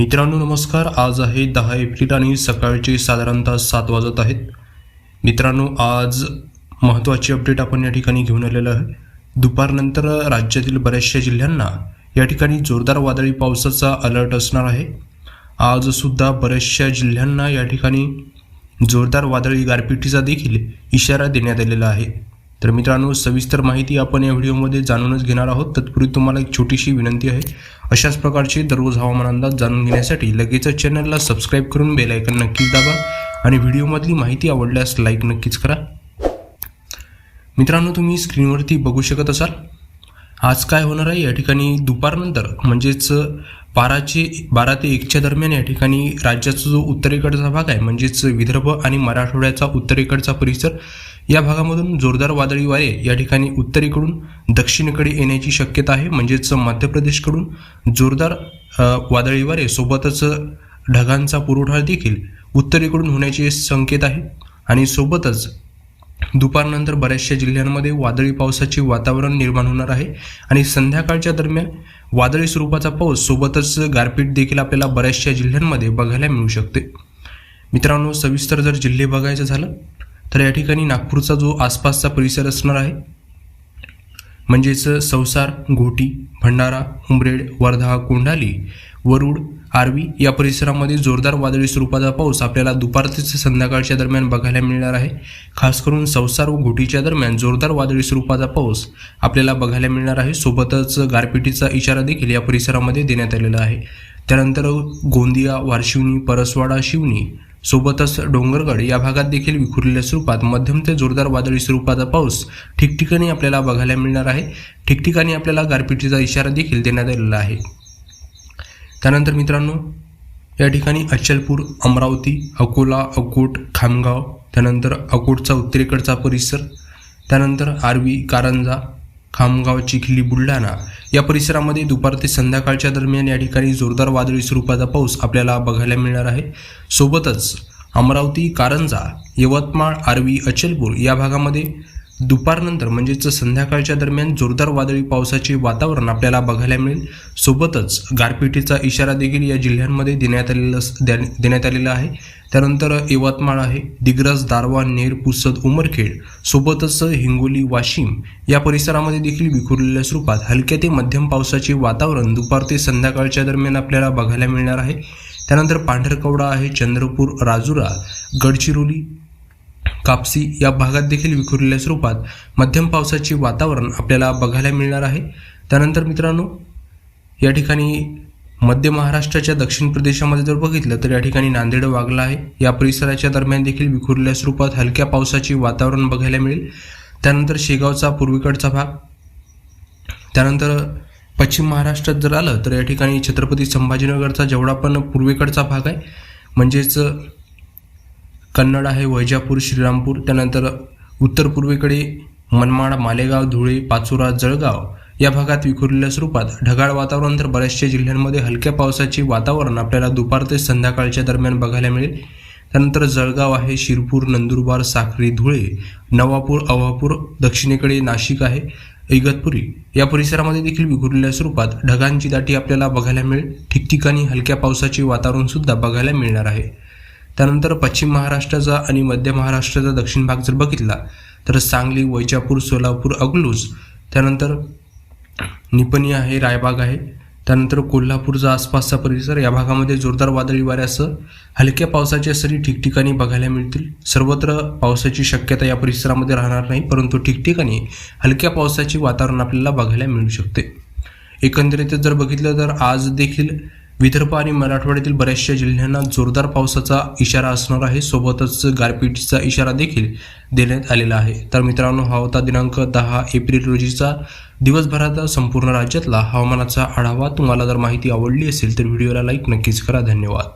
मित्रांनो नमस्कार. आज आहे दहा एप्रिल आणि सकाळचे साधारणतः सात वाजत आहेत. मित्रांनो आज महत्त्वाची अपडेट आपण या ठिकाणी घेऊन आलेलं आहे. दुपारनंतर राज्यातील बऱ्याचशा जिल्ह्यांना या ठिकाणी जोरदार वादळी पावसाचा अलर्ट असणार आहे. आजसुद्धा बऱ्याचशा जिल्ह्यांना या ठिकाणी जोरदार वादळी गारपिटीचा देखील इशारा देण्यात आलेला आहे. तर मित्रांनो सविस्तर माहिती आपण या व्हिडिओमध्ये जाणूनच घेणार आहोत. तत्पूर्वी तुम्हाला एक छोटीशी विनंती आहे. अशाच प्रकारचे दररोज हवामान अंदाज जाणून घेण्यासाठी लगेचच चॅनलला सबस्क्राईब करून बेल आयकन नक्कीच दाबा आणि व्हिडिओमधली माहिती आवडल्यास लाईक नक्कीच करा. मित्रांनो तुम्ही स्क्रीनवरती बघू शकत असाल. आज काय होणार आहे? या ठिकाणी दुपारनंतर म्हणजेच बाराचे बारा ते एकच्या दरम्यान या ठिकाणी राज्याचा जो उत्तरेकडचा भाग आहे म्हणजेच विदर्भ आणि मराठवाड्याचा उत्तरेकडचा परिसर या भागामधून जोरदार वादळी वारे या ठिकाणी उत्तरेकडून दक्षिणेकडे येण्याची शक्यता आहे. म्हणजेच मध्य प्रदेशकडून जोरदार वादळी वारे सोबतच ढगांचा पुरवठा देखील उत्तरेकडून होण्याचे संकेत आहे. आणि सोबतच दुपारनंतर बऱ्याचशा जिल्ह्यांमध्ये वादळी पावसाचे वातावरण निर्माण होणार आहे. आणि संध्याकाळच्या दरम्यान वादळी स्वरूपाचा पाऊस सोबतच गारपीट देखील आपल्याला बऱ्याचशा जिल्ह्यांमध्ये बघायला मिळू शकते. मित्रांनो सविस्तर जर जिल्हे बघायचं झालं तर या ठिकाणी नागपूरचा जो आसपासचा परिसर असणार आहे म्हणजेच संसार घोटी भंडारा उमरेड वर्धा कोंढाली वरुड आर्वी या परिसरामध्ये जोरदार वादळी स्वरूपाचा पाऊस आपल्याला दुपार ते संध्याकाळच्या दरम्यान बघायला मिळणार आहे. खास करून संसार व घोटीच्या दरम्यान जोरदार वादळी स्वरूपाचा पाऊस आपल्याला बघायला मिळणार आहे. सोबतच गारपिटीचा इशारा देखील या परिसरामध्ये देण्यात आलेला आहे. त्यानंतर गोंदिया वारशिवनी परसवाडा शिवनी सोबतच डोंगरगड या भागात देखील विखुरलेल्या स्वरूपात मध्यम ते जोरदार वादळी स्वरूपाचा पाऊस ठिकठिकाणी आपल्याला बघायला मिळणार आहे. ठिकठिकाणी आपल्याला गारपिटीचा इशारा देखील देण्यात आलेला आहे. त्यानंतर मित्रांनो या ठिकाणी अचलपूर अमरावती अकोला अकोट खामगाव त्यानंतर अकोटचा उत्तरेकडचा परिसर त्यानंतर आर्वी कारंजा खामगाव चिखली बुलढाणा या परिसरामध्ये दुपार ते संध्याकाळच्या दरम्यान या ठिकाणी जोरदार वादळी स्वरूपाचा पाऊस आपल्याला बघायला मिळणार आहे. सोबतच अमरावती कारंजा यवतमाळ आर्वी अचलपूर या भागामध्ये दुपारनंतर म्हणजेच संध्याकाळच्या दरम्यान जोरदार वादळी पावसाचे वातावरण आपल्याला बघायला मिळेल. सोबतच गारपिटीचा इशारा देखील या जिल्ह्यांमध्ये देण्यात आलेला देण्यात आलेला आहे. त्यानंतर यवतमाळ आहे. दिग्रस दारवा नेर पुसद उमरखेड सोबतच हिंगोली वाशिम या परिसरामध्ये देखील विखुरलेल्या स्वरूपात हलक्या ते मध्यम पावसाचे वातावरण दुपार ते संध्याकाळच्या दरम्यान आपल्याला बघायला मिळणार आहे. त्यानंतर पांढरकवडा आहे चंद्रपूर राजुरा गडचिरोली कापसी या भागात देखील विखुरलेल्या स्वरूपात मध्यम पावसाचे वातावरण आपल्याला बघायला मिळणार आहे. त्यानंतर मित्रांनो या ठिकाणी मध्य महाराष्ट्राच्या दक्षिण प्रदेशामध्ये जर बघितलं तर या ठिकाणी नांदेड वागला आहे. या परिसराच्या दरम्यान देखील विखुरलेल्या स्वरूपात हलक्या पावसाचे वातावरण बघायला मिळेल. त्यानंतर शेगावचा पूर्वेकडचा भाग. त्यानंतर पश्चिम महाराष्ट्रात जर आलं तर या ठिकाणी छत्रपती संभाजीनगरचा जेवढा पण पूर्वेकडचा भाग आहे म्हणजेच कन्नड आहे वैजापूर श्रीरामपूर त्यानंतर उत्तर पूर्वेकडे मनमाड मालेगाव धुळे पाचोरा जळगाव या भागात विखुरलेल्या स्वरूपात ढगाळ वातावरण तर बऱ्याचशा जिल्ह्यांमध्ये हलक्या पावसाचे वातावरण आपल्याला दुपार ते संध्याकाळच्या दरम्यान बघायला मिळेल. त्यानंतर जळगाव आहे शिरपूर नंदुरबार साखरी धुळे नवापूर अव्हापूर दक्षिणेकडे नाशिक आहे इगतपुरी या परिसरामध्ये देखील विखुरलेल्या स्वरूपात ढगांची दाटी आपल्याला बघायला मिळेल. ठिकठिकाणी हलक्या पावसाचे वातावरण सुद्धा बघायला मिळणार आहे. त्यानंतर पश्चिम महाराष्ट्राचा आणि मध्य महाराष्ट्राचा दक्षिण भाग जर बघितला तर सांगली वैजापूर सोलापूर अकलूज त्यानंतर निपणी आहे रायबाग आहे त्यानंतर कोल्हापूरचा आसपासचा परिसर या भागामध्ये जोरदार वादळी वाऱ्यासह हलक्या पावसाच्या सरी ठिकठिकाणी बघायला मिळतील. सर्वत्र पावसाची शक्यता या परिसरामध्ये राहणार नाही परंतु ठिकठिकाणी हलक्या पावसाचे वातावरण आपल्याला बघायला मिळू शकते. एकंदरीत जर बघितलं तर आज देखील विदर्भ आणि मराठवाड्यातील बऱ्याचशा जिल्ह्यांना जोरदार पावसाचा इशारा असणार आहे. सोबतच गारपीटीचा इशारा देखील देण्यात आलेला आहे. तर मित्रांनो हा होता दिनांक दहा एप्रिल रोजीचा. दिवसभराचा संपूर्ण राज्यातला हवामानाचा आढावा. तुम्हाला जर माहिती आवडली असेल तर व्हिडिओला लाईक नक्कीच करा. धन्यवाद.